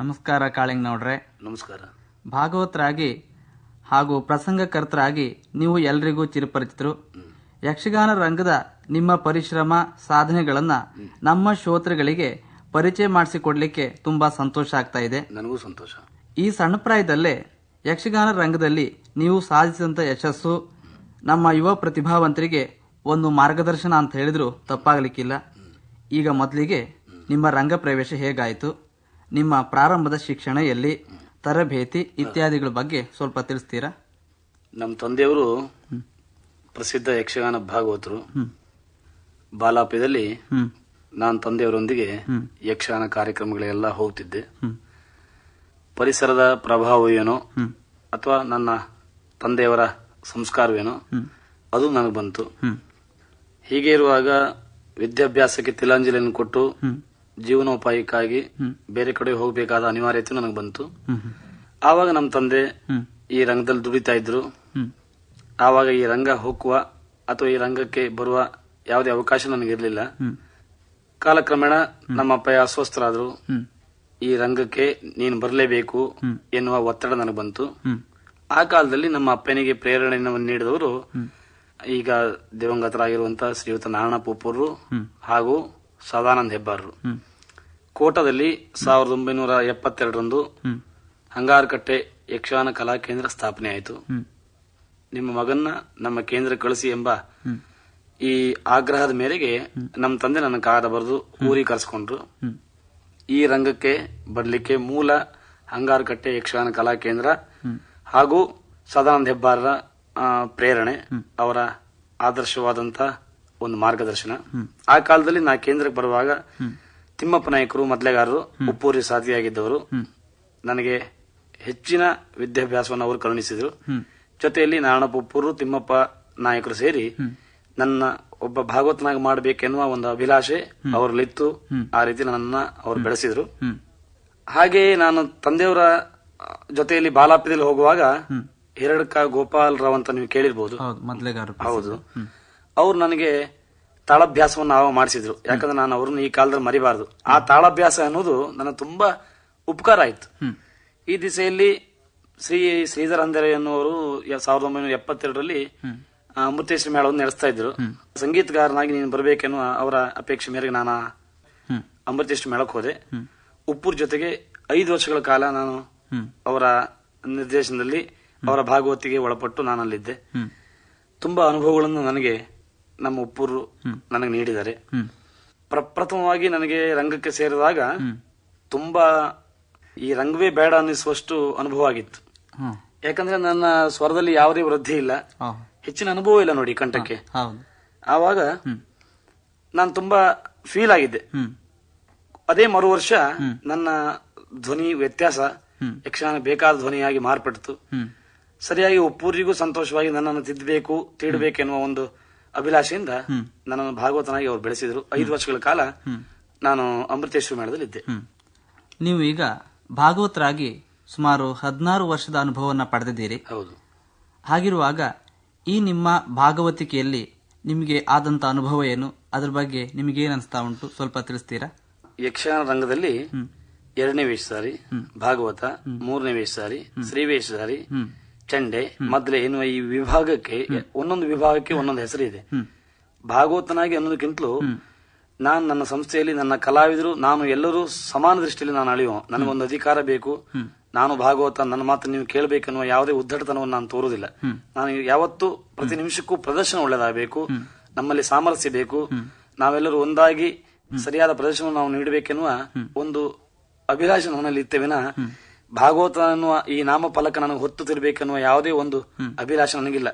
ನಮಸ್ಕಾರ ಕಾಳಿಂಗ್ ನೋಡ್ರೆ ನಮಸ್ಕಾರ. ಭಾಗವತರಾಗಿ ಹಾಗೂ ಪ್ರಸಂಗಕರ್ತರಾಗಿ ನೀವು ಎಲ್ರಿಗೂ ಚಿರಪರಿಚಿತರು. ಯಕ್ಷಗಾನ ರಂಗದ ನಿಮ್ಮ ಪರಿಶ್ರಮ ಸಾಧನೆಗಳನ್ನ ನಮ್ಮ ಶ್ರೋತೃಗಳಿಗೆ ಪರಿಚಯ ಮಾಡಿಸಿಕೊಡ್ಲಿಕ್ಕೆ ತುಂಬಾ ಸಂತೋಷ ಆಗ್ತಾ ಇದೆ. ನನಗೂ ಸಂತೋಷ. ಈ ಸಣ್ಣ ಪ್ರಾಯದಲ್ಲೇ ಯಕ್ಷಗಾನ ರಂಗದಲ್ಲಿ ನೀವು ಸಾಧಿಸಿದಂಥ ಯಶಸ್ಸು ನಮ್ಮ ಯುವ ಪ್ರತಿಭಾವಂತರಿಗೆ ಒಂದು ಮಾರ್ಗದರ್ಶನ ಅಂತ ಹೇಳಿದ್ರು ತಪ್ಪಾಗಲಿಕ್ಕಿಲ್ಲ. ಈಗ ಮೊದಲಿಗೆ ನಿಮ್ಮ ರಂಗ ಪ್ರವೇಶ ಹೇಗಾಯಿತು? ನಿಮ್ಮ ಪ್ರಾರಂಭದ ಶಿಕ್ಷಣ ಎಲ್ಲಿ ತರಬೇತಿ ಇತ್ಯಾದಿಗಳ ಬಗ್ಗೆ ಸ್ವಲ್ಪ ತಿಳಿಸ್ತೀರಾ? ನಮ್ಮ ತಂದೆಯವರು ಪ್ರಸಿದ್ಧ ಯಕ್ಷಗಾನ ಭಾಗವತರು. ಬಾಲಾಪ್ಯದಲ್ಲಿ ನಾನು ತಂದೆಯವರೊಂದಿಗೆ ಯಕ್ಷಗಾನ ಕಾರ್ಯಕ್ರಮಗಳೆಲ್ಲ ಹೋಗ್ತಿದ್ದೆ. ಪರಿಸರದ ಪ್ರಭಾವವೇನೋ ಅಥವಾ ನನ್ನ ತಂದೆಯವರ ಸಂಸ್ಕಾರವೇನೋ ಅದು ನನಗೆ ಬಂತು. ಹೀಗೆ ಇರುವಾಗ ವಿದ್ಯಾಭ್ಯಾಸಕ್ಕೆ ತಿಲಾಂಜಲಿಯನ್ನು ಕೊಟ್ಟು ಜೀವನೋಪಾಯಕ್ಕಾಗಿ ಬೇರೆ ಕಡೆ ಹೋಗಬೇಕಾದ ಅನಿವಾರ್ಯತೆ ನನಗೆ ಬಂತು. ಆವಾಗ ನಮ್ಮ ತಂದೆ ಈ ರಂಗದಲ್ಲಿ ದುಡಿತಾ ಇದ್ರು. ಆವಾಗ ಈ ರಂಗ ಹೋಗುವ ಅಥವಾ ಈ ರಂಗಕ್ಕೆ ಬರುವ ಯಾವುದೇ ಅವಕಾಶ ನನಗಿರಲಿಲ್ಲ. ಕಾಲಕ್ರಮೇಣ ನಮ್ಮ ಅಪ್ಪ ಅಸ್ವಸ್ಥರಾದ್ರು. ಈ ರಂಗಕ್ಕೆ ನೀನು ಬರಲೇಬೇಕು ಎನ್ನುವ ಒತ್ತಡ ನನಗೆ ಬಂತು. ಆ ಕಾಲದಲ್ಲಿ ನಮ್ಮ ಅಪ್ಪನಿಗೆ ಪ್ರೇರಣೆಯನ್ನು ನೀಡಿದವರು ಈಗ ದಿವಂಗತರಾಗಿರುವಂತಹ ಶ್ರೀಯುತ ನಾರಾಯಣ ಪೂಪೂರು ಹಾಗೂ ಸದಾನಂದ ಹೆಬ್ಬಾರರು ಕೋಟದಲ್ಲಿ ಸಾವಿರದ ಒಂಬೈನೂರ ಎಪ್ಪತ್ತೆರಡರಂದು ಹಂಗಾರಕಟ್ಟೆ ಯಕ್ಷಗಾನ ಕಲಾ ಕೇಂದ್ರ ಸ್ಥಾಪನೆ ಆಯಿತು. ನಿಮ್ಮ ಮಗನ್ನ ನಮ್ಮ ಕೇಂದ್ರ ಕಳಿಸಿ ಎಂಬ ಈ ಆಗ್ರಹದ ಮೇರೆಗೆ ನಮ್ಮ ತಂದೆ ನನ್ನ ಕಾಗದ ಬರೆದು ಊರಿಗೆ ಕರೆಸ್ಕೊಂಡ್ರು. ಈ ರಂಗಕ್ಕೆ ಬರಲಿಕ್ಕೆ ಮೂಲ ಹಂಗಾರಕಟ್ಟೆ ಯಕ್ಷಗಾನ ಕಲಾ ಕೇಂದ್ರ ಹಾಗೂ ಸದಾನಂದ ಹೆಬ್ಬಾರರ ಪ್ರೇರಣೆ ಅವರ ಆದರ್ಶವಾದಂತ ಒಂದು ಮಾರ್ಗದರ್ಶನ. ಆ ಕಾಲದಲ್ಲಿ ನಾ ಕೇಂದ್ರಕ್ಕೆ ಬರುವಾಗ ತಿಮ್ಮಪ್ಪ ನಾಯಕರು ಮೊದಲೆಗಾರರು ಉಪ್ಪೂರಿ ಸಾಥಿಯಾಗಿದ್ದವರು. ನನಗೆ ಹೆಚ್ಚಿನ ವಿದ್ಯಾಭ್ಯಾಸವನ್ನು ಅವರು ಕರುಣಿಸಿದರು. ಜೊತೆಯಲ್ಲಿ ನಾರಾಯಣಪ್ಪ ಉಪ್ಪೂರು ತಿಮ್ಮಪ್ಪ ನಾಯಕರು ಸೇರಿ ನನ್ನ ಒಬ್ಬ ಭಾಗವತನಾಗಿ ಮಾಡಬೇಕೆನ್ನುವ ಒಂದು ಅಭಿಲಾಷೆ ಅವರಲ್ಲಿತ್ತು. ಆ ರೀತಿ ನನ್ನ ಅವರು ಬೆಳೆಸಿದ್ರು. ಹಾಗೆಯೇ ನಾನು ತಂದೆಯವರ ಜೊತೆಯಲ್ಲಿ ಬಾಲಾಪ್ಯದಲ್ಲಿ ಹೋಗುವಾಗ ಹಿರಡ್ಕ ಗೋಪಾಲ್ ರಾವ್ ಅಂತ ನೀವು ಕೇಳಿರ್ಬೋದು. ಹೌದು ಅವ್ರು ನನಗೆ ತಾಳಾಭ್ಯಾಸವನ್ನು ಮಾಡಿಸಿದ್ರು. ಯಾಕಂದ್ರೆ ನಾನು ಅವ್ರನ್ನ ಈ ಕಾಲದಲ್ಲಿ ಮರಿಬಾರದು. ಆ ತಾಳಭ್ಯಾಸ ಅನ್ನೋದು ನನಗೆ ತುಂಬಾ ಉಪಕಾರ ಆಯ್ತು. ಈ ದಿಸೆಯಲ್ಲಿ ಶ್ರೀ ಶ್ರೀಧರ ಅಂದರೆ ಎನ್ನುವರು ಯ- ಸಾವಿರದ ಒಂಬೈನೂರ ಎಪ್ಪತ್ತೆರಡರಲ್ಲಿ ಅಮೃತೇಶ್ವರಿ ಮೇಳವನ್ನು ನಡೆಸ್ತಾ ಇದ್ರು. ಸಂಗೀತಗಾರನಾಗಿ ನೀನು ಬರಬೇಕೆನ್ನುವ ಅವರ ಅಪೇಕ್ಷೆ ಮೇರೆಗೆ ನಾನು ಅಮೃತೇಶ್ವರಿ ಮೇಳಕ್ಕೆ ಹೋದೆ. ಉಪ್ಪುರ್ ಜೊತೆಗೆ ಐದು ವರ್ಷಗಳ ಕಾಲ ನಾನು ಅವರ ನಿರ್ದೇಶನದಲ್ಲಿ ಅವರ ಭಾಗವತಿಗೆ ಒಳಪಟ್ಟು ನಾನು ಅಲ್ಲಿದ್ದೆ ಹ್ಮ್. ತುಂಬಾ ಅನುಭವಗಳನ್ನು ನನಗೆ ನಮ್ಮ ಉಪ್ಪೂರು ನನಗೆ ನೀಡಿದ್ದಾರೆ. ಪ್ರಪ್ರಥಮವಾಗಿ ನನಗೆ ರಂಗಕ್ಕೆ ಸೇರಿದಾಗ ತುಂಬಾ ಈ ರಂಗವೇ ಬೇಡ ಅನ್ನಿಸುವಷ್ಟು ಅನುಭವ ಆಗಿತ್ತು. ಯಾಕಂದ್ರೆ ನನ್ನ ಸ್ವರದಲ್ಲಿ ಯಾವುದೇ ವೃದ್ಧಿ ಇಲ್ಲ. ಹೆಚ್ಚಿನ ಅನುಭವ ಇಲ್ಲ ನೋಡಿ ಕಂಠಕ್ಕೆ. ಆವಾಗ ನಾನು ತುಂಬಾ ಫೀಲ್ ಆಗಿದ್ದೆ. ಅದೇ ಮರು ವರ್ಷ ನನ್ನ ಧ್ವನಿ ವ್ಯತ್ಯಾಸ ಯಕ್ಷಗಾನ ಬೇಕಾದ ಧ್ವನಿಯಾಗಿ ಮಾರ್ಪಟ್ಟಿತು. ಸರಿಯಾಗಿ ಒಪ್ಪೂರಿಗೂ ಸಂತೋಷವಾಗಿ ನನ್ನನ್ನು ತಿದ್ದಬೇಕು ತೀಡಬೇಕೆನ್ನುವ ಒಂದು ಅಭಿಲಾಷೆಯಿಂದ ನನ್ನನ್ನು ಭಾಗವತನಾಗಿ ಅವರು ಬೆಳೆಸಿದ್ರು. ಐದು ವರ್ಷಗಳ ಕಾಲ ನಾನು ಅಮೃತೇಶ್ವರ ಮೇಳದಲ್ಲಿ ಇದ್ದೆ ನೀವು ಈಗ ಭಾಗವತರಾಗಿ ಸುಮಾರು ಹದಿನಾರು ವರ್ಷದ ಅನುಭವವನ್ನು ಪಡೆದಿದ್ದೀರಿ. ಹೌದು. ಹಾಗಿರುವಾಗ ಈ ನಿಮ್ಮ ಭಾಗವತಿಕೆಯಲ್ಲಿ ನಿಮಗೆ ಆದಂತ ಅನುಭವ ಏನು? ಅದ್ರ ಬಗ್ಗೆ ನಿಮಗೆ ಏನ್ ಅನಿಸ್ತಾ ಉಂಟು? ಸ್ವಲ್ಪ ತಿಳಿಸ್ತೀರಾ? ಯಕ್ಷಗಾನ ರಂಗದಲ್ಲಿ ಎರಡನೇ ವೇಷಧಾರಿ ಭಾಗವತ ಮೂರನೇ ವೇಷಧಾರಿ ಶ್ರೀ ವೇಷಧಾರಿ ಚಂಡೆ ಮದ್ಲೆ ಎನ್ನುವ ಈ ವಿಭಾಗಕ್ಕೆ ಒಂದೊಂದು ವಿಭಾಗಕ್ಕೆ ಒಂದೊಂದು ಹೆಸರು ಇದೆ. ಭಾಗವತನಾಗಿ ಅನ್ನೋದಕ್ಕಿಂತಲೂ ನಾನು ನನ್ನ ಸಂಸ್ಥೆಯಲ್ಲಿ ನನ್ನ ಕಲಾವಿದರು ನಾನು ಎಲ್ಲರೂ ಸಮಾನ ದೃಷ್ಟಿಯಲ್ಲಿ ನಾನು ಅಳೆಯುವ. ನನಗೊಂದು ಅಧಿಕಾರ ಬೇಕು. ನಾನು ಭಾಗವತ ನನ್ನ ಮಾತು ನೀವು ಕೇಳಬೇಕನ್ನುವ ಯಾವುದೇ ಉದ್ದಟತನವನ್ನು ನಾನು ತೋರುವುದಿಲ್ಲ. ನಾನು ಯಾವತ್ತೂ ಪ್ರತಿ ನಿಮಿಷಕ್ಕೂ ಪ್ರದರ್ಶನ ಒಳ್ಳೇದಾಗಬೇಕು ನಮ್ಮಲ್ಲಿ ಸಾಮರಸ್ಯ ಬೇಕು. ನಾವೆಲ್ಲರೂ ಒಂದಾಗಿ ಸರಿಯಾದ ಪ್ರದರ್ಶನವನ್ನು ನಾವು ನೀಡಬೇಕೆನ್ನುವ ಒಂದು ಅಭಿಲಾಷೆ ನನ್ನಲ್ಲಿ ಇತ್ತೇವಿನ ಭಾಗವತ ಅನ್ನುವ ಈ ನಾಮಫಲಕ ನನಗೆ ಹೊತ್ತು ತಿರ್ಬೇಕನ್ನುವ ಯಾವುದೇ ಒಂದು ಅಭಿಲಾಷೆ ನನಗಿಲ್ಲ.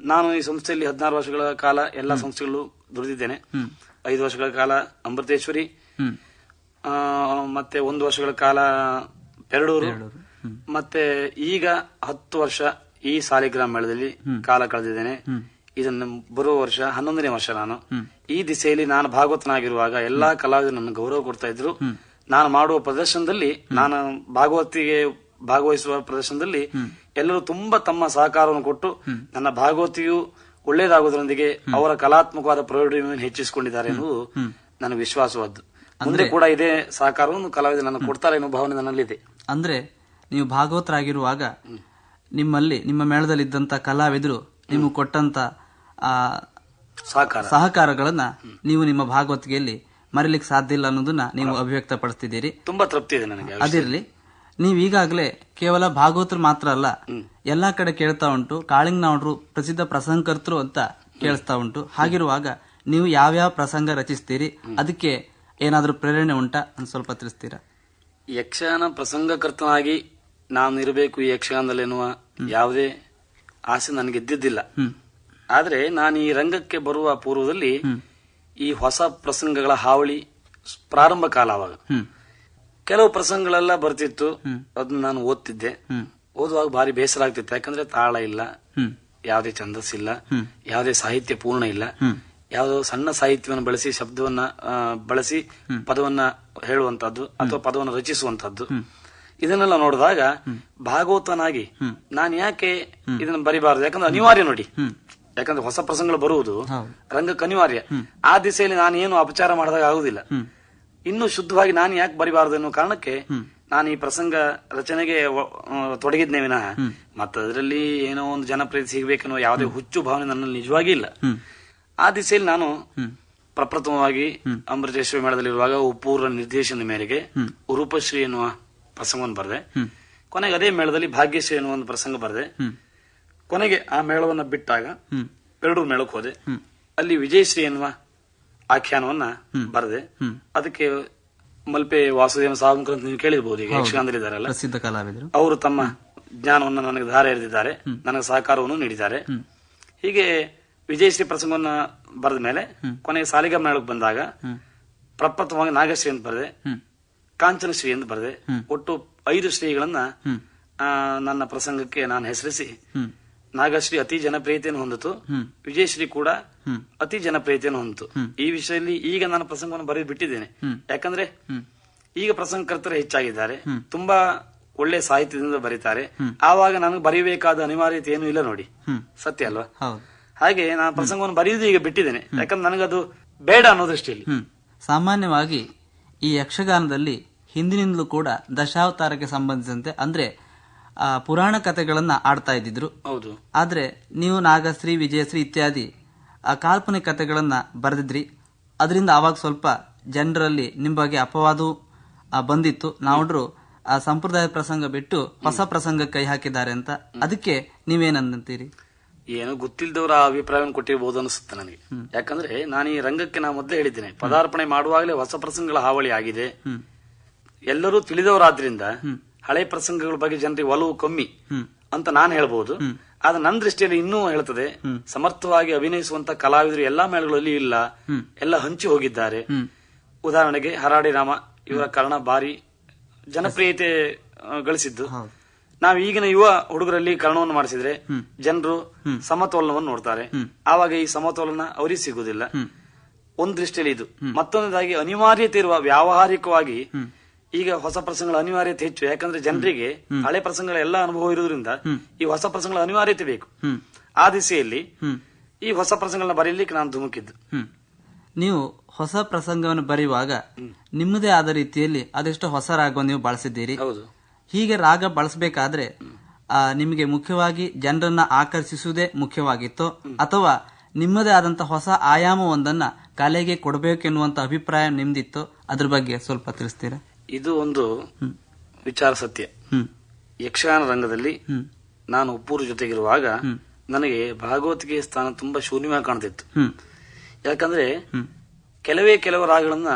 ನಾನು ಈ ಸಂಸ್ಥೆಯಲ್ಲಿ ಹದಿನಾರು ವರ್ಷಗಳ ಕಾಲ ಎಲ್ಲಾ ಸಂಸ್ಥೆಗಳು ದುಡಿದಿದ್ದೇನೆ. ಐದು ವರ್ಷಗಳ ಕಾಲ ಅಮೃತೇಶ್ವರಿ ಮತ್ತೆ ಒಂದು ವರ್ಷಗಳ ಕಾಲ ಪೆರಡೂರು ಮತ್ತೆ ಈಗ ಹತ್ತು ವರ್ಷ ಈ ಸಾಲಿಗ್ರಾಮ ಮೇಳದಲ್ಲಿ ಕಾಲ ಕಳೆದಿದ್ದೇನೆ. ಇದನ್ನು ಬರುವ ವರ್ಷ ಹನ್ನೊಂದನೇ ವರ್ಷ ನಾನು. ಈ ದಿಸೆಯಲ್ಲಿ ನಾನು ಭಾಗವತನಾಗಿರುವಾಗ ಎಲ್ಲಾ ಕಲಾವಿದರು ನನ್ನ ಗೌರವ ಕೊಡ್ತಾ ಇದ್ರು. ನಾನು ಮಾಡುವ ಪ್ರದರ್ಶನದಲ್ಲಿ ನಾನು ಭಾಗವತಿಗೆ ಭಾಗವಹಿಸುವ ಪ್ರದರ್ಶನದಲ್ಲಿ ಎಲ್ಲರೂ ತುಂಬಾ ತಮ್ಮ ಸಹಕಾರವನ್ನು ಕೊಟ್ಟು ನನ್ನ ಭಾಗವತಿಯು ಒಳ್ಳೇದಾಗುವುದರೊಂದಿಗೆ ಅವರ ಕಲಾತ್ಮಕವಾದ ಪ್ರಯೋಜನವನ್ನು ಹೆಚ್ಚಿಸಿಕೊಂಡಿದ್ದಾರೆ ಎನ್ನುವುದು ನನಗೆ ವಿಶ್ವಾಸವಾದ್ದು. ಅಂದ್ರೆ ಕೂಡ ಇದೇ ಸಹಕಾರವನ್ನು ಕಲಾವಿದ ನನಗೆ ಕೊಡ್ತಾರೆ ಎನ್ನುವ ಭಾವನೆ ನನ್ನಲ್ಲಿದೆ. ಅಂದ್ರೆ ನೀವು ಭಾಗವತರಾಗಿರುವಾಗ ನಿಮ್ಮಲ್ಲಿ ನಿಮ್ಮ ಮೇಳದಲ್ಲಿದ್ದಂತ ಕಲಾವಿದರು ನಿಮಗೆ ಕೊಟ್ಟಂತ ಆ ಸಹಕಾರ. ಸಹಕಾರಗಳನ್ನ ನೀವು ನಿಮ್ಮ ಭಾಗವತಿಗೆಯಲ್ಲಿ ಮರಿಲಿಕ್ಕೆ ಸಾಧ್ಯ ಇಲ್ಲ ಅನ್ನೋದನ್ನ ನೀವು ಅಭಿವ್ಯಕ್ತಪಡಿಸ್ತಿದ್ದೀರಿ. ತುಂಬಾ ತೃಪ್ತಿ ಇದೆ ನನಗೆ ಅದಿರಲಿ ನೀವು ಈಗಾಗಲೇ ಕೇವಲ ಭಾಗವತರು ಮಾತ್ರ ಅಲ್ಲ ಎಲ್ಲಾ ಕಡೆ ಕೇಳ್ತಾ ಉಂಟು ಕಾಳಿಂಗನವರು ಪ್ರಸಿದ್ಧ ಪ್ರಸಂಗಕರ್ತರು ಅಂತ ಕೇಳಿಸ್ತಾ ಉಂಟು. ಹಾಗಿರುವಾಗ ನೀವು ಯಾವ್ಯಾವ ಪ್ರಸಂಗ ರಚಿಸ್ತೀರಿ? ಅದಕ್ಕೆ ಏನಾದರೂ ಪ್ರೇರಣೆ ಉಂಟಾ? ಅಂತ ಸ್ವಲ್ಪ ತಿಳಿಸ್ತೀರಾ? ಯಕ್ಷಗಾನ ಪ್ರಸಂಗಕರ್ತನಾಗಿ ನಾನು ಇರಬೇಕು ಈ ಯಕ್ಷಗಾನದಲ್ಲಿ ಎನ್ನುವ ಯಾವುದೇ ಆಸೆ ನನಗೆ ಇದ್ದಿದ್ದಿಲ್ಲ. ಆದ್ರೆ ನಾನು ಈ ರಂಗಕ್ಕೆ ಬರುವ ಪೂರ್ವದಲ್ಲಿ ಈ ಹೊಸ ಪ್ರಸಂಗಗಳ ಹಾವಳಿ ಪ್ರಾರಂಭ ಕಾಲ ಅವಾಗ ಕೆಲವು ಪ್ರಸಂಗಗಳೆಲ್ಲ ಬರ್ತಿತ್ತು. ಅದನ್ನ ನಾನು ಓದ್ತಿದ್ದೆ. ಓದುವಾಗ ಭಾರಿ ಬೇಸರ ಆಗ್ತಿತ್ತು. ಯಾಕಂದ್ರೆ ತಾಳ ಇಲ್ಲ. ಯಾವುದೇ ಛಂದಸ್ ಇಲ್ಲ. ಯಾವುದೇ ಸಾಹಿತ್ಯ ಪೂರ್ಣ ಇಲ್ಲ. ಯಾವುದೋ ಸಣ್ಣ ಸಾಹಿತ್ಯವನ್ನು ಬಳಸಿ ಶಬ್ದವನ್ನ ಬಳಸಿ ಪದವನ್ನ ಹೇಳುವಂತದ್ದು ಅಥವಾ ಪದವನ್ನು ರಚಿಸುವಂತದ್ದು ಇದನ್ನೆಲ್ಲ ನೋಡಿದಾಗ ಭಾಗವತನಾಗಿ ನಾನು ಯಾಕೆ ಇದನ್ನ ಬರಿಬಾರದು? ಯಾಕಂದ್ರೆ ಅನಿವಾರ್ಯ ನೋಡಿ. ಯಾಕಂದ್ರೆ ಹೊಸ ಪ್ರಸಂಗಗಳು ಬರುವುದು ರಂಗ ರಂಗಕ್ಕೆ ಅನಿವಾರ್ಯ ಆ ದಿಸೆಯಲ್ಲಿ ನಾನು ಏನು ಅಪಚಾರ ಮಾಡಿದಾಗ ಆಗುದಿಲ್ಲ ಇನ್ನು ಶುದ್ಧವಾಗಿ ನಾನು ಯಾಕೆ ಬರಿಬಾರದು ಅನ್ನೋ ಕಾರಣಕ್ಕೆ ನಾನು ಈ ಪ್ರಸಂಗ ರಚನೆಗೆ ತೊಡಗಿದ್ನೇ ವಿನಃ ಮತ್ತೆ ಅದರಲ್ಲಿ ಏನೋ ಒಂದು ಜನಪ್ರಿಯತೆ ಸಿಗಬೇಕನ್ನೋ ಯಾವುದೇ ಹುಚ್ಚು ಭಾವನೆ ನನ್ನಲ್ಲಿ ನಿಜವಾಗಿ ಇಲ್ಲ. ಆ ದಿಸೆಯಲ್ಲಿ ನಾನು ಪ್ರಪ್ರಥಮವಾಗಿ ಅಮೃತೇಶ್ವರಿ ಮೇಳದಲ್ಲಿರುವಾಗ ಉಪ್ಪೂರ ನಿರ್ದೇಶನದ ಮೇರೆಗೆ ರೂಪಶ್ರೀ ಎನ್ನುವ ಪ್ರಸಂಗವನ್ನು ಬರೆದೆ. ಕೊನೆಗೆ ಅದೇ ಮೇಳದಲ್ಲಿ ಭಾಗ್ಯಶ್ರೀ ಎನ್ನುವ ಒಂದು ಪ್ರಸಂಗ ಬರೆದೆ. ಕೊನೆಗೆ ಆ ಮೇಳವನ್ನ ಬಿಟ್ಟಾಗ ಎರಡೂ ಮೇಳಕ್ಕೆ ಹೋದೆ. ಅಲ್ಲಿ ವಿಜಯಶ್ರೀ ಎನ್ನುವ ಆಖ್ಯಾನವನ್ನ ಬರೆದೆ. ಅದಕ್ಕೆ ಮಲ್ಪೆ ವಾಸುದೇವ ಸಾವಂಕರ್ ಅಂತ ನೀವು ಕೇಳಿರ್ಬೋದು ಈಗ ಯಕ್ಷಗಾನದಲ್ಲಿದ್ದಾರಲ್ಲ ಪ್ರಸಿದ್ಧ ಕಲಾವಿದರು. ಅವರು ತಮ್ಮ ಜ್ಞಾನವನ್ನು ನನಗೆ ಧಾರೆ ಎರೆದಿದ್ದಾರೆ ನನಗೆ ಸಹಕಾರವನ್ನು ನೀಡಿದ್ದಾರೆ. ಹೀಗೆ ವಿಜಯಶ್ರೀ ಪ್ರಸಂಗವನ್ನ ಬರೆದ ಮೇಲೆ ಕೊನೆಗೆ ಸಾಲಿಗ ಮೇಳಕ್ಕೆ ಬಂದಾಗ ಪ್ರಪ್ರಥಮವಾಗಿ ನಾಗಶ್ರೀ ಅಂತ ಬರೆದೆ. ಕಾಂಚನ ಶ್ರೀ ಅಂತ ಬರೆದೆ. ಒಟ್ಟು ಐದು ಶ್ರೀಗಳನ್ನ ನನ್ನ ಪ್ರಸಂಗಕ್ಕೆ ನಾನು ಹೆಸರಿಸಿ ನಾಗಶ್ರೀ ಅತಿ ಜನಪ್ರಿಯತೆಯನ್ನು ಹೊಂದಿತು ವಿಜಯಶ್ರೀ ಕೂಡ ಅತಿ ಜನಪ್ರಿಯತೆಯನ್ನು ಹೊಂದಿತು ಈ ವಿಷಯದಲ್ಲಿ ಈಗ ನಾನು ಪ್ರಸಂಗವನ್ನು ಬರೆದು ಬಿಟ್ಟಿದ್ದೇನೆ. ಯಾಕಂದ್ರೆ ಈಗ ಪ್ರಸಂಗಕರ್ತರು ಹೆಚ್ಚಾಗಿದ್ದಾರೆ. ತುಂಬಾ ಒಳ್ಳೆ ಸಾಹಿತ್ಯದಿಂದ ಬರೀತಾರೆ. ಆವಾಗ ನನಗೆ ಬರೀಬೇಕಾದ ಅನಿವಾರ್ಯತೆ ಏನು ಇಲ್ಲ ನೋಡಿ. ಸತ್ಯ ಅಲ್ವಾ? ಹಾಗೆ ನಾನು ಪ್ರಸಂಗವನ್ನು ಬರೆಯುವುದು ಈಗ ಬಿಟ್ಟಿದ್ದೇನೆ. ಯಾಕಂದ್ರೆ ನನಗದು ಬೇಡ ಅನ್ನೋ ದೃಷ್ಟಿಯಲ್ಲಿ. ಸಾಮಾನ್ಯವಾಗಿ ಈ ಯಕ್ಷಗಾನದಲ್ಲಿ ಹಿಂದಿನಿಂದಲೂ ಕೂಡ ದಶಾವತಾರಕ್ಕೆ ಸಂಬಂಧಿಸಿದಂತೆ ಅಂದ್ರೆ ಪುರಾಣ ಕಥೆಗಳನ್ನ ಆಡ್ತಾ ಇದ್ದಿದ್ರು. ಹೌದು. ಆದ್ರೆ ನೀವು ನಾಗಶ್ರೀ ವಿಜಯಶ್ರೀ ಇತ್ಯಾದಿ ಆ ಕಾಲ್ಪನಿಕ ಕಥೆಗಳನ್ನ ಬರೆದಿದ್ರಿ. ಅದರಿಂದ ಅವಾಗ ಸ್ವಲ್ಪ ಜನರಲ್ಲಿ ನಿಮ್ಮ ಬಗ್ಗೆ ಅಪವಾದವು ಬಂದಿತ್ತು. ನಾವುಡ್ರು ಆ ಸಂಪ್ರದಾಯ ಪ್ರಸಂಗ ಬಿಟ್ಟು ಹೊಸ ಪ್ರಸಂಗ ಕೈ ಹಾಕಿದ್ದಾರೆ ಅಂತ. ಅದಕ್ಕೆ ನೀವೇನಂತೀರಿ? ಏನು ಗೊತ್ತಿಲ್ಲದವರ ಅಭಿಪ್ರಾಯವನ್ನು ಕೊಟ್ಟಿರಬಹುದು ಅನಿಸುತ್ತೆ ನನಗೆ. ಯಾಕಂದ್ರೆ ನಾನು ಈ ರಂಗಕ್ಕೆ ನಾ ಮೊದಲೇ ಹೇಳಿದ್ದೇನೆ. ಪದಾರ್ಪಣೆ ಮಾಡುವಾಗಲೇ ಹೊಸ ಪ್ರಸಂಗಗಳ ಹಾವಳಿ ಆಗಿದೆ. ಎಲ್ಲರೂ ತಿಳಿದವರಾದ್ರಿಂದ ಹಳೆ ಪ್ರಸಂಗಗಳ ಬಗ್ಗೆ ಜನರಿಗೆ ಒಲವು ಕಮ್ಮಿ ಅಂತ ನಾನು ಹೇಳ್ಬಹುದು ಆದ್ರೆ ನನ್ನ ದೃಷ್ಟಿಯಲ್ಲಿ ಇನ್ನೂ ಹೇಳ್ತದೆ ಸಮರ್ಥವಾಗಿ ಅಭಿನಯಿಸುವಂತ ಕಲಾವಿದರು ಎಲ್ಲಾ ಮೇಳಗಳಲ್ಲಿ ಇಲ್ಲ. ಎಲ್ಲ ಹಂಚಿ ಹೋಗಿದ್ದಾರೆ. ಉದಾಹರಣೆಗೆ ಹರಾಡಿ ರಾಮ ಇವರ ಕಾರಣ ಬಾರಿ ಜನಪ್ರಿಯತೆ ಗಳಿಸಿದ್ದು. ನಾವು ಈಗಿನ ಯುವ ಹುಡುಗರಲ್ಲಿ ಕರ್ಣವನ್ನು ಮಾಡಿಸಿದ್ರೆ ಜನರು ಸಮತೋಲನವನ್ನು ನೋಡ್ತಾರೆ. ಆವಾಗ ಈ ಸಮತೋಲನ ಅವರಿಗೆ ಸಿಗುವುದಿಲ್ಲ. ಒಂದ್ ದೃಷ್ಟಿಯಲ್ಲಿ ಇದು. ಮತ್ತೊಂದಾಗಿ ಅನಿವಾರ್ಯತೆ ಇರುವ ವ್ಯಾವಹಾರಿಕವಾಗಿ ಈಗ ಹೊಸ ಪ್ರಸಂಗಗಳ ಅನಿವಾರ್ಯತೆ ಹೆಚ್ಚು. ಯಾಕಂದ್ರೆ ಜನರಿಗೆ ಹಳೆ ಪ್ರಸಂಗಗಳ ಎಲ್ಲ ಅನುಭವ ಇರೋದ್ರಿಂದ ಈ ಹೊಸ ಪ್ರಸಂಗಗಳ ಅನಿವಾರ್ಯತೆ ಬೇಕು. ಆ ದಿಸೆಯಲ್ಲಿ ಈ ಹೊಸ ಪ್ರಸಂಗಗಳನ್ನ ಬರೀಲಿಕ್ಕೆ ನಾನು ಧುಮುಕಿದ್ದು. ನೀವು ಹೊಸ ಪ್ರಸಂಗವನ್ನು ಬರೆಯುವಾಗ ನಿಮ್ಮದೇ ಆದ ರೀತಿಯಲ್ಲಿ ಅದೆಷ್ಟು ಹೊಸ ರಾಗವನ್ನು ನೀವು ಬಳಸಿದ್ದೀರಿ. ಹೌದು. ಹೀಗೆ ರಾಗ ಬಳಸಬೇಕಾದ್ರೆ ನಿಮಗೆ ಮುಖ್ಯವಾಗಿ ಜನರನ್ನ ಆಕರ್ಷಿಸುವುದೇ ಮುಖ್ಯವಾಗಿತ್ತು. ಅಥವಾ ನಿಮ್ಮದೇ ಆದಂತಹ ಹೊಸ ಆಯಾಮವೊಂದನ್ನ ಕಲೆಗೆ ಕೊಡಬೇಕೆನ್ನುವಂತ ಅಭಿಪ್ರಾಯ ನಿಮ್ದಿತ್ತು. ಅದ್ರ ಬಗ್ಗೆ ಸ್ವಲ್ಪ ತಿಳಿಸ್ತೀರಾ? ಇದು ಒಂದು ವಿಚಾರ ಸತ್ಯ. ಯಕ್ಷಗಾನ ರಂಗದಲ್ಲಿ ನಾನು ಉಪ್ಪೂರು ಜೊತೆಗಿರುವಾಗ ನನಗೆ ಭಾಗವತಿಗೆ ಸ್ಥಾನ ತುಂಬಾ ಶೂನ್ಯವಾಗಿ ಕಾಣ್ತಿತ್ತು. ಯಾಕಂದ್ರೆ ಕೆಲವೇ ಕೆಲವು ರಾಗಗಳನ್ನ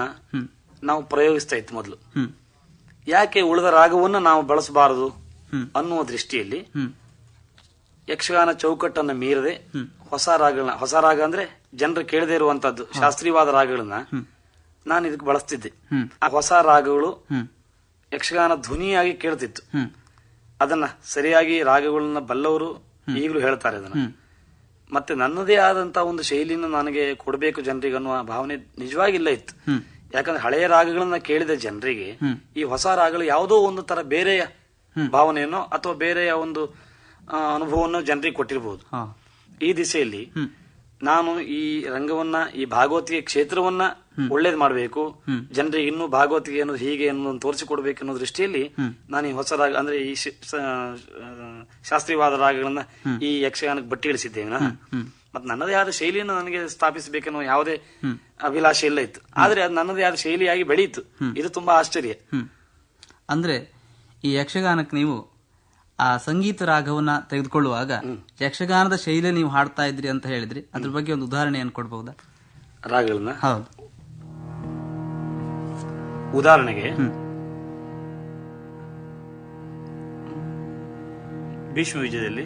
ನಾವು ಪ್ರಯೋಗಿಸ್ತಾ ಇತ್ತು ಮೊದಲು. ಯಾಕೆ ಉಳಿದ ರಾಗವನ್ನ ನಾವು ಬಳಸಬಾರದು. ಅನ್ನುವ ದೃಷ್ಟಿಯಲ್ಲಿ ಯಕ್ಷಗಾನ ಚೌಕಟ್ಟನ್ನ ಮೀರದೆ ಹೊಸ ರಾಗಗಳನ್ನ ಹೊಸ ರಾಗ ಅಂದ್ರೆ ಜನರು ಕೇಳದೇ ಇರುವಂತದ್ದು ಶಾಸ್ತ್ರೀಯವಾದ ರಾಗಗಳನ್ನ ನಾನು ಇದಕ್ಕೆ ಬಳಸ್ತಿದ್ದೆ. ಆ ಹೊಸ ರಾಗಗಳು ಯಕ್ಷಗಾನ ಧ್ವನಿಯಾಗಿ ಕೇಳ್ತಿತ್ತು. ಅದನ್ನ ಸರಿಯಾಗಿ ರಾಗಗಳನ್ನ ಬಲ್ಲವರು ಈಗಲೂ ಹೇಳ್ತಾರೆ ಅದನ್ನ. ಮತ್ತೆ ನನ್ನದೇ ಆದಂತ ಒಂದು ಶೈಲಿಯನ್ನು ನನಗೆ ಕೊಡಬೇಕು ಜನರಿಗೆ ಅನ್ನುವ ಭಾವನೆ ನಿಜವಾಗಿಲ್ಲ ಇತ್ತು. ಯಾಕಂದ್ರೆ ಹಳೆಯ ರಾಗಗಳನ್ನ ಕೇಳಿದ ಜನರಿಗೆ ಈ ಹೊಸ ರಾಗಗಳು ಯಾವುದೋ ಒಂದು ತರ ಬೇರೆಯ ಭಾವನೆಯನ್ನು ಅಥವಾ ಬೇರೆಯ ಒಂದು ಅನುಭವವನ್ನು ಜನರಿಗೆ ಕೊಟ್ಟಿರಬಹುದು ಈ ದಿಸೆಯಲ್ಲಿ ನಾನು ಈ ರಂಗವನ್ನ ಈ ಭಾಗವತಿಯ ಕ್ಷೇತ್ರವನ್ನ ಒಳ್ಳೇದ್ ಮಾಡಬೇಕು. ಜನರಿಗೆ ಇನ್ನೂ ಭಾಗವತಿಗೆ ಅನ್ನೋದು ಹೀಗೆ ಅನ್ನೋದು ತೋರಿಸಿಕೊಡ್ಬೇಕು ಅನ್ನೋ ದೃಷ್ಟಿಯಲ್ಲಿ ನಾನು ಈ ಹೊಸ ರಾಗ ಅಂದ್ರೆ ಈ ಶಾಸ್ತ್ರೀಯವಾದ ರಾಗಗಳನ್ನ ಈ ಯಕ್ಷಗಾನಕ್ಕೆ ಬಟ್ಟಿ ಇಳಿಸಿದ್ದೇನೆ. ಮತ್ತೆ ನನ್ನದೇ ಆದ ಶೈಲಿಯನ್ನು ನನಗೆ ಸ್ಥಾಪಿಸಬೇಕನ್ನೋ ಯಾವುದೇ ಅಭಿಲಾಷೆ ಇಲ್ಲ ಇತ್ತು. ಆದ್ರೆ ಅದು ನನ್ನದೇ ಆದ ಶೈಲಿಯಾಗಿ ಬೆಳೆಯಿತು ಇದು ತುಂಬಾ ಆಶ್ಚರ್ಯ. ಅಂದ್ರೆ ಈ ಯಕ್ಷಗಾನಕ್ಕೆ ನೀವು ಆ ಸಂಗೀತ ರಾಗವನ್ನ ತೆಗೆದುಕೊಳ್ಳುವಾಗ ಯಕ್ಷಗಾನದ ಶೈಲಿ ನೀವು ಹಾಡ್ತಾ ಇದ್ರಿ ಅಂತ ಹೇಳಿದ್ರಿ. ಅದ್ರ ಬಗ್ಗೆ ಒಂದು ಉದಾಹರಣೆಯನ್ನು ಕೊಡಬಹುದಾ? ರಾಗಗಳನ್ನ? ಹೌದು. ಉದಾಹರಣೆಗೆ. ಭೀಷ್ಮ ವಿಜಯದಲ್ಲಿ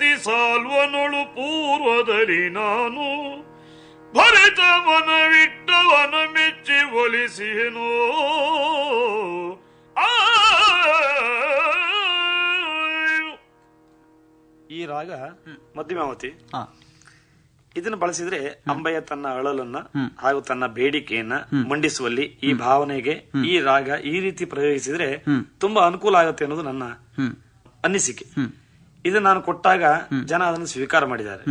ಧರಣಿಪತಿ ಸಾಲ್ವನೊಳು ಪೂರ್ವದಲ್ಲಿ ನಾನು ಭರಿತವನವಿಟ್ಟವನ ಮೆಚ್ಚಿ ಒಲಿಸಿಯನೋ ಆ. ಈ ರಾಗ ಮಧ್ಯಮಾವತಿ. ಹಾ. ಇದನ್ನು ಬಳಸಿದ್ರೆ ಅಂಬಯ್ಯ ತನ್ನ ಅಳಲನ್ನ ಹಾಗೂ ತನ್ನ ಬೇಡಿಕೆಯನ್ನ ಮಂಡಿಸುವಲ್ಲಿ ಈ ಭಾವನೆಗೆ ಈ ರಾಗ ಈ ರೀತಿ ಪ್ರಯೋಗಿಸಿದ್ರೆ ತುಂಬಾ ಅನುಕೂಲ ಆಗುತ್ತೆ ಅನ್ನೋದು ನನ್ನ ಅನಿಸಿಕೆ. ಇದನ್ನ ನಾನು ಕೊಟ್ಟಾಗ ಜನ ಅದನ್ನು ಸ್ವೀಕಾರ ಮಾಡಿದ್ದಾರೆ.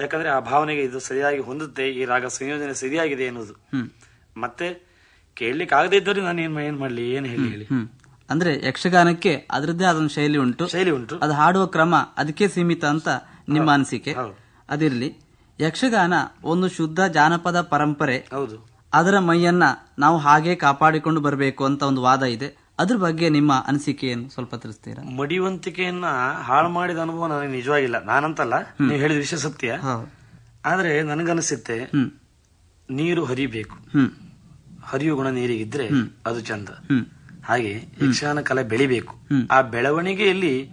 ಯಾಕಂದ್ರೆ ಆ ಭಾವನೆಗೆ ಇದು ಸರಿಯಾಗಿ ಹೊಂದುತ್ತೆ ಈ ರಾಗ ಸಂಯೋಜನೆ ಸರಿಯಾಗಿದೆ ಅನ್ನೋದು. ಮತ್ತೆ ಕೇಳಲಿಕ್ಕೆ ಆಗದೇ ಇದ್ದವ್ರಿ ನಾನು ಏನ್ ಏನ್ ಮಾಡ್ಲಿ ಏನ್ ಹೇಳಿ ಹೇಳಿ. ಅಂದ್ರೆ ಯಕ್ಷಗಾನಕ್ಕೆ ಅದರದ್ದೇ ಆದ ಶೈಲಿ ಉಂಟು. ಶೈಲಿ ಉಂಟು. ಅದು ಹಾಡುವ ಕ್ರಮ ಅದಕ್ಕೆ ಸೀಮಿತ ಅಂತ ನಿಮ್ಮ ಅನಿಸಿಕೆ. ಅದಿರಲಿ ಅದಿರ್ಲಿ. ಯಕ್ಷಗಾನ ಒಂದು ಶುದ್ಧ ಜಾನಪದ ಪರಂಪರೆ. ಹೌದು. ಅದರ ಮೈಯನ್ನ ನಾವು ಹಾಗೆ ಕಾಪಾಡಿಕೊಂಡು ಬರಬೇಕು ಅಂತ ಒಂದು ವಾದ ಇದೆ. ಅದ್ರ ಬಗ್ಗೆ ನಿಮ್ಮ ಅನಿಸಿಕೆಯನ್ನು ಸ್ವಲ್ಪ ತಿಳಿಸ್ತೀರಾ? ಮಡಿವಂತಿಕೆಯನ್ನ ಹಾಳು ಮಾಡಿದ ಅನುಭವ ನನಗೆ ನಿಜವಾಗಿಲ್ಲ. ನಾನಂತಲ್ಲ ನೀವು ಹೇಳಿದ ವಿಷಯ ಸತ್ಯ. ಆದ್ರೆ ನನಗನ್ಸುತ್ತೆ ನೀರು ಹರಿಬೇಕು. ಹರಿಯುವ ಹರಿಯು ಗುಣ ನೀರಿಗಿದ್ರೆ ಅದು ಚಂದ. ಹಾಗೆ ಯಕ್ಷಗಾನ ಕಲೆ ಬೆಳಿಬೇಕು. ಆ ಬೆಳವಣಿಗೆಯಲ್ಲಿ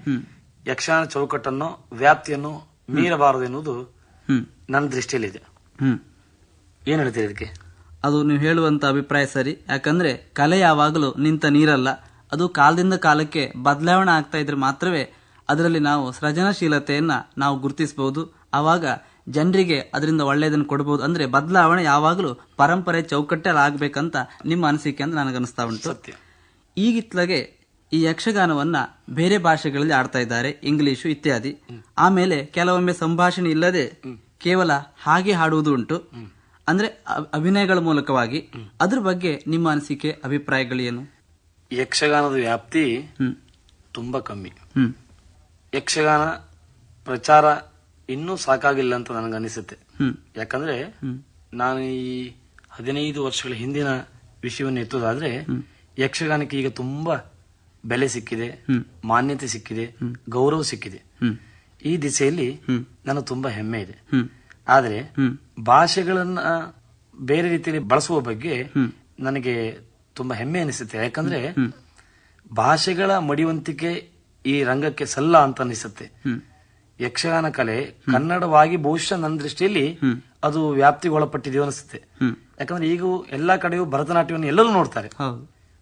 ಯಕ್ಷಗಾನ ಚೌಕಟ್ಟನ್ನು ವ್ಯಾಪ್ತಿಯನ್ನು ಮೀರಬಾರದು ಎನ್ನುವುದು ನನ್ನ ದೃಷ್ಟಿಯಲ್ಲಿದೆ. ಏನ್ ಹೇಳ್ತೀರಿ ಇದಕ್ಕೆ? ಅದು ನೀವು ಹೇಳುವಂತ ಅಭಿಪ್ರಾಯ ಸರಿ. ಯಾಕಂದ್ರೆ ಕಲೆ ಯಾವಾಗಲೂ ನಿಂತ ನೀರಲ್ಲ. ಅದು ಕಾಲದಿಂದ ಕಾಲಕ್ಕೆ ಬದಲಾವಣೆ ಆಗ್ತಾ ಇದ್ರೆ ಮಾತ್ರವೇ ಅದರಲ್ಲಿ ನಾವು ಸೃಜನಶೀಲತೆಯನ್ನ ನಾವು ಗುರುತಿಸಬಹುದು ಆವಾಗ ಜನರಿಗೆ ಅದರಿಂದ ಒಳ್ಳೆಯದನ್ನು ಕೊಡಬಹುದು ಅಂದ್ರೆ ಬದಲಾವಣೆ ಯಾವಾಗಲೂ ಪರಂಪರೆ ಚೌಕಟ್ಟಲ್ಲಿ ಆಗಬೇಕಂತ ನಿಮ್ಮ ಅನಿಸಿಕೆ ಅಂತ ನನಗನ್ನಿಸ್ತಾ ಉಂಟು. ಈಗಿತ್ಲಾಗೆ ಈಗಿತ್ಲಗೆ ಈ ಯಕ್ಷಗಾನವನ್ನ ಬೇರೆ ಭಾಷೆಗಳಲ್ಲಿ ಆಡ್ತಾ ಇದ್ದಾರೆ. ಇಂಗ್ಲಿಷು ಇತ್ಯಾದಿ. ಆಮೇಲೆ ಕೆಲವೊಮ್ಮೆ ಸಂಭಾಷಣೆ ಇಲ್ಲದೆ ಕೇವಲ ಹಾಗೆ ಹಾಡುವುದು ಉಂಟು. ಅಂದ್ರೆ ಅಭಿನಯಗಳ ಮೂಲಕವಾಗಿ ಅದ್ರ ಬಗ್ಗೆ ನಿಮ್ಮ ಅನಿಸಿಕೆ ಅಭಿಪ್ರಾಯಗಳೇನು ಯಕ್ಷಗಾನದ ವ್ಯಾಪ್ತಿ ತುಂಬಾ ಕಮ್ಮಿ. ಯಕ್ಷಗಾನ ಪ್ರಚಾರ ಇನ್ನೂ ಸಾಕಾಗಿಲ್ಲ ಅಂತ ನನಗನ್ನಿಸುತ್ತೆ. ಅನಿಸುತ್ತೆ ಯಾಕಂದ್ರೆ ನಾನು ಈ ಹದಿನೈದು ವರ್ಷಗಳ ಹಿಂದಿನ ವಿಷಯವನ್ನು ಎತ್ತುವುದಾದ್ರೆ ಯಕ್ಷಗಾನಕ್ಕೆ ಈಗ ತುಂಬಾ ಬೆಲೆ ಸಿಕ್ಕಿದೆ ಮಾನ್ಯತೆ ಸಿಕ್ಕಿದೆ ಗೌರವ ಸಿಕ್ಕಿದೆ. ಈ ದಿಸೆಯಲ್ಲಿ ನನಗೆ ತುಂಬಾ ಹೆಮ್ಮೆ ಇದೆ. ಆದ್ರೆ ಭಾಷೆಗಳನ್ನ ಬೇರೆ ರೀತಿಯಲ್ಲಿ ಬಳಸುವ ಬಗ್ಗೆ ನನಗೆ ತುಂಬಾ ಹೆಮ್ಮೆ ಅನಿಸುತ್ತೆ. ಯಾಕಂದ್ರೆ ಭಾಷೆಗಳ ಮಡಿವಂತಿಕೆ ಈ ರಂಗಕ್ಕೆ ಸಲ್ಲ ಅಂತ ಅನಿಸುತ್ತೆ. ಯಕ್ಷಗಾನ ಕಲೆ ಕನ್ನಡವಾಗಿ ಬಹುಶಃ ನನ್ನ ದೃಷ್ಟಿಯಲ್ಲಿ ಅದು ವ್ಯಾಪ್ತಿಗೆ ಒಳಪಟ್ಟಿದೆಯೋ ಅನಿಸುತ್ತೆ ಯಾಕಂದ್ರೆ ಈಗ ಎಲ್ಲಾ ಕಡೆಯೂ ಭರತನಾಟ್ಯವನ್ನು ಎಲ್ಲರೂ ನೋಡ್ತಾರೆ.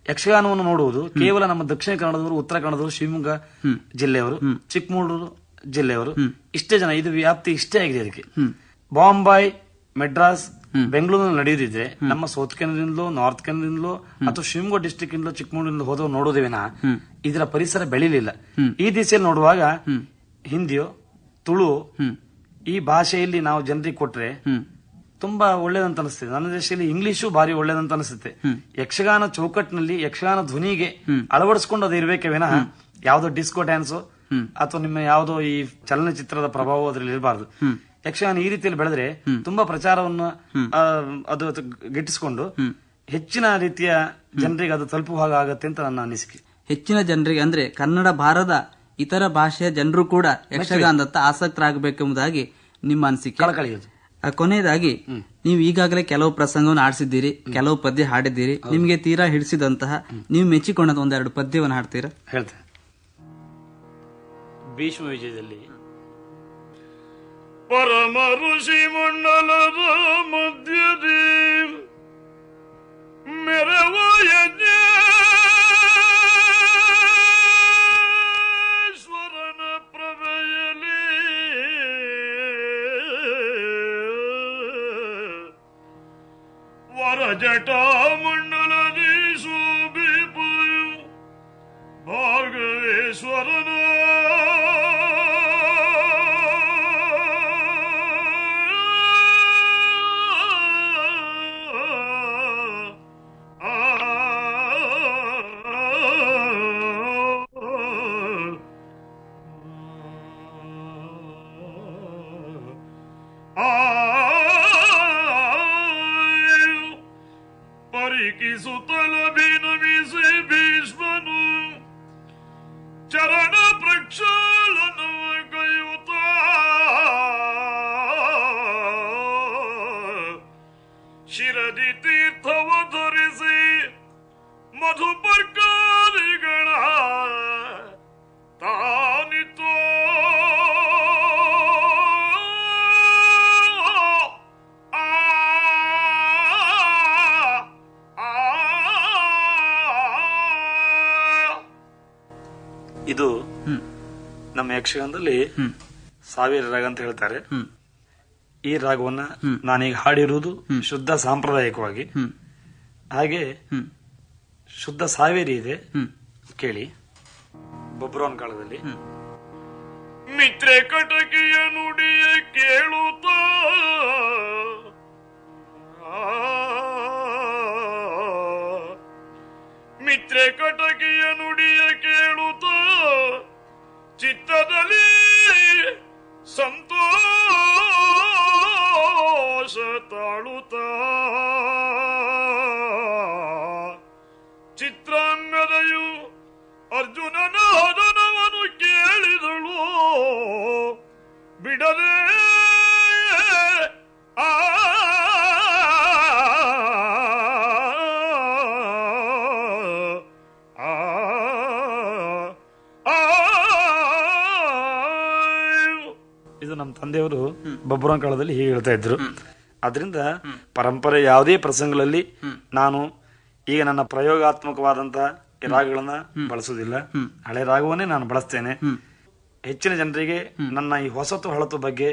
ಯಕ್ಷಗಾನವನ್ನು ನೋಡುವುದು ಕೇವಲ ನಮ್ಮ ದಕ್ಷಿಣ ಕನ್ನಡದವರು ಉತ್ತರ ಕನ್ನಡದವರು ಶಿವಮೊಗ್ಗ ಜಿಲ್ಲೆಯವರು ಚಿಕ್ಕಮಗಳೂರು ಜಿಲ್ಲೆಯವರು ಇಷ್ಟೇ ಜನ. ಇದು ವ್ಯಾಪ್ತಿ ಇಷ್ಟೇ ಆಗಿದೆ ಅದಕ್ಕೆ. ಬಾಂಬಾಯ್ ಮೆಡ್ರಾಸ್ ಬೆಂಗಳೂರಿನಲ್ಲಿ ನಡೆಯುತ್ತಿದ್ರೆ ನಮ್ಮ ಸೌತ್ ಕೆನರಿಂದಲೋ ನಾರ್ತ್ ಕೆನರಿಂದಲೋ ಅಥವಾ ಶಿವಮೊಗ್ಗ ಡಿಸ್ಟಿಕ್ ಇಂದಲೋ ಚಿಕ್ಕಮಗಳೂರಿಂದ ಹೋದ ನೋಡೋದೇವಿನ ಇದರ ಪರಿಸರ ಬೆಳಿಲಿಲ್ಲ. ಈ ದಿಸೆಯಲ್ಲಿ ನೋಡುವಾಗ ಹಿಂದಿಯೋ ತುಳು ಈ ಭಾಷೆಯಲ್ಲಿ ನಾವು ಜನರಿಗೆ ಕೊಟ್ರೆ ತುಂಬಾ ಒಳ್ಳೇದಂತ ಅನಿಸ್ತದೆ. ನನ್ನ ದೇಶದಲ್ಲಿ ಇಂಗ್ಲಿಷು ಭಾರಿ ಒಳ್ಳೇದಂತ ಅನಿಸುತ್ತೆ ಯಕ್ಷಗಾನ ಚೌಕಟ್ಟಿನಲ್ಲಿ ಯಕ್ಷಗಾನ ಧ್ವನಿಗೆ ಅಳವಡಿಸಿಕೊಂಡು ಅದು ಇರ್ಬೇಕೆ ವಿನಃ ಯಾವ್ದೋ ಡಿಸ್ಕೋ ಡ್ಯಾನ್ಸ್ ಅಥವಾ ನಿಮ್ಮ ಯಾವ್ದೋ ಈ ಚಲನಚಿತ್ರದ ಪ್ರಭಾವ ಅದ್ರಲ್ಲಿ ಇರಬಾರ್ದು. ಯಕ್ಷಗಾನ ಈ ರೀತಿಯಲ್ಲಿ ಬೆಳೆದ್ರೆ ತುಂಬಾ ಪ್ರಚಾರವನ್ನು ಆ, ಅದು ಗಿಟ್ಟಿಸಿಕೊಂಡು ಹೆಚ್ಚಿನ ರೀತಿಯ ಜನರಿಗೆ ಅದು ತಲುಪುವ ಹಾಗೆ ಆಗತ್ತೆ ಅಂತ ನನ್ನ ಅನಿಸಿಕೆ. ಹೆಚ್ಚಿನ ಜನರಿಗೆ ಅಂದ್ರೆ ಕನ್ನಡ ಭಾರದ ಇತರ ಭಾಷೆಯ ಜನರು ಕೂಡ ಯಕ್ಷಗಾನದತ್ತ ಆಸಕ್ತರಾಗಬೇಕೆಂಬುದಾಗಿ ನಿಮ್ಮ ಅನಿಸಿಕೆ. ಕೊನೆಯದಾಗಿ ನೀವು ಈಗಾಗಲೇ ಕೆಲವು ಪ್ರಸಂಗವನ್ನು ಆಡಿಸಿದ್ದೀರಿ ಕೆಲವು ಪದ್ಯ ಹಾಡಿದ್ದೀರಿ ನಿಮಗೆ ತೀರಾ ಹಿಡಿಸಿದಂತಹ ನೀವು ಮೆಚ್ಚಿಕೊಂಡದ ಒಂದೆರಡು ಪದ್ಯವನ್ನು ಹಾಡ್ತೀರಾ? ಹೇಳ್ತೇನೆ. ಭೀಷ್ಮ ವಿಜಯದಲ್ಲಿ పరమ ఋషి మండల మధ్యది మెరవో యజ్ఞరణ ప్రవయలి. వరజటాముండ su talabinu misi Charana prakshalana kayuta Shiradi tirthavadharisi Madhupar ಇದು ನಮ್ಮ ಯಕ್ಷಗಾನದಲ್ಲಿ ಸಾವಿರ ರಾಗ ಅಂತ ಹೇಳ್ತಾರೆ. ಈ ರಾಗವನ್ನ. ನಾನೀಗ ಹಾಡಿರುವುದು ಶುದ್ಧ ಸಾಂಪ್ರದಾಯಿಕವಾಗಿ. ಹಾಗೆ ಶುದ್ಧ ಸಾವೇರಿ ಇದೆ. ಕೇಳಿ. ಬೊಬ್ರೋನ್ ಕಾಲದಲ್ಲಿ. ಮಿತ್ರೆ ಕಟಕಿಯ ನುಡಿಯ ಕೇಳುತ್ತ. ಮಿತ್ರೆ ಕಟಕಿಯ ಇದು ನಮ್ಮ ತಂದೆಯವರು ಬೊಬ್ರೋನ್ ಕಾಲದಲ್ಲಿ ಹೀಗೆ ಹೇಳ್ತಾ ಇದ್ರು. ಅದರಿಂದ ಪರಂಪರೆ ಯಾವುದೇ ಪ್ರಸಂಗಗಳಲ್ಲಿ ನಾನು ಈಗ ನನ್ನ ಪ್ರಯೋಗಾತ್ಮಕವಾದಂತ ರಾಗಗಳನ್ನ ಬಳಸುವುದಿಲ್ಲ. ಹಳೆ ರಾಗವನ್ನೇ ನಾನು ಬಳಸ್ತೇನೆ. ಹೆಚ್ಚಿನ ಜನರಿಗೆ ನನ್ನ ಈ ಹೊಸತು ಹಳತು ಬಗ್ಗೆ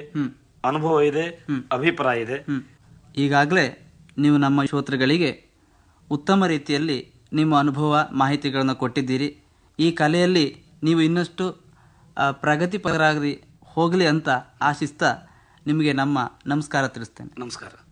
ಅನುಭವ ಇದೆ ಅಭಿಪ್ರಾಯ ಇದೆ. ಈಗಾಗಲೇ ನೀವು ನಮ್ಮ ಶ್ರೋತೃಗಳಿಗೆ ಉತ್ತಮ ರೀತಿಯಲ್ಲಿ ನಿಮ್ಮ ಅನುಭವ ಮಾಹಿತಿಗಳನ್ನು ಕೊಟ್ಟಿದ್ದೀರಿ. ಈ ಕಲೆಯಲ್ಲಿ ನೀವು ಇನ್ನಷ್ಟು ಪ್ರಗತಿಪರಾಗ್ರಿ ಪ್ರಗತಿಪರರಾಗಿ ಹೋಗಲಿ ಅಂತ ಆಶಿಸ್ತಾ ನಿಮಗೆ ನಮ್ಮ ನಮಸ್ಕಾರ ತಿಳಿಸ್ತೇನೆ. ನಮಸ್ಕಾರ.